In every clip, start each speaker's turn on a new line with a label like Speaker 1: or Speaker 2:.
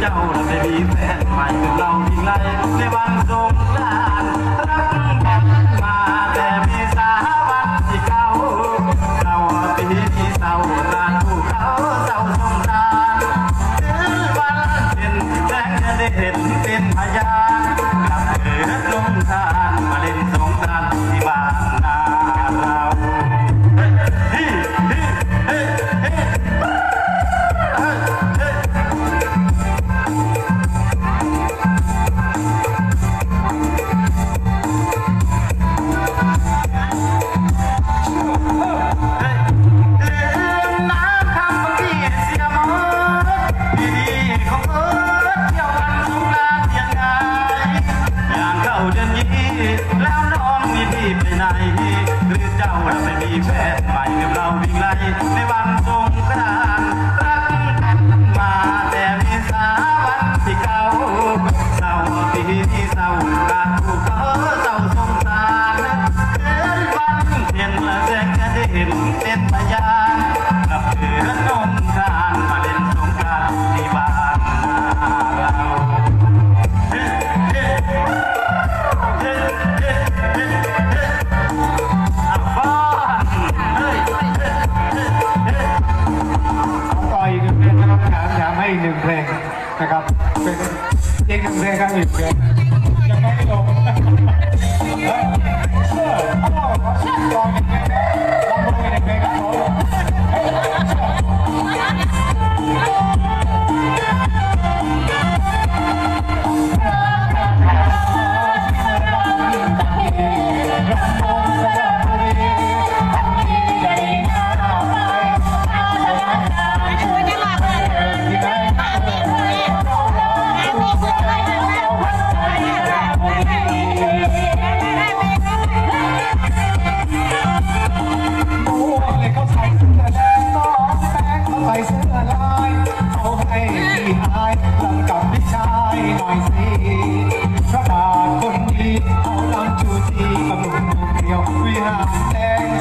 Speaker 1: เจ้าไม่มีแฟนใหม่ถึงเราอีกไรในวันสงกรานต์รักกันมาแต่มีสาวันที่เขาเราปีที่เศร้านานผู้เขาเศร้าสงกรานต์หรือวันเป็นแสงเด็นเป็นพยาน Yeah. นะ
Speaker 2: ครับเป็นอีกหงเพลงครันอีกเพลง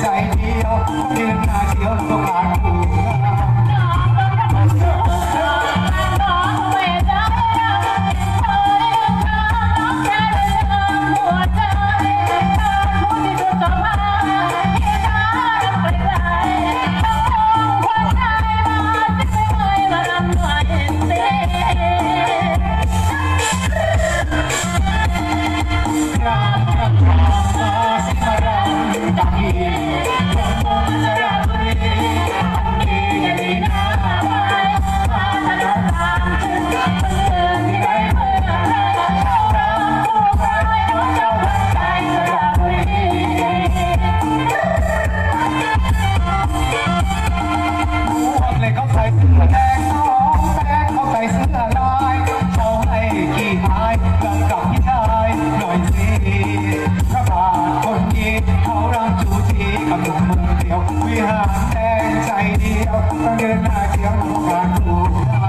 Speaker 2: ใจเดียวยืนหน้าเดียวต้องก็ขาด ยวเดินหน้าเที่ยวหลังกลา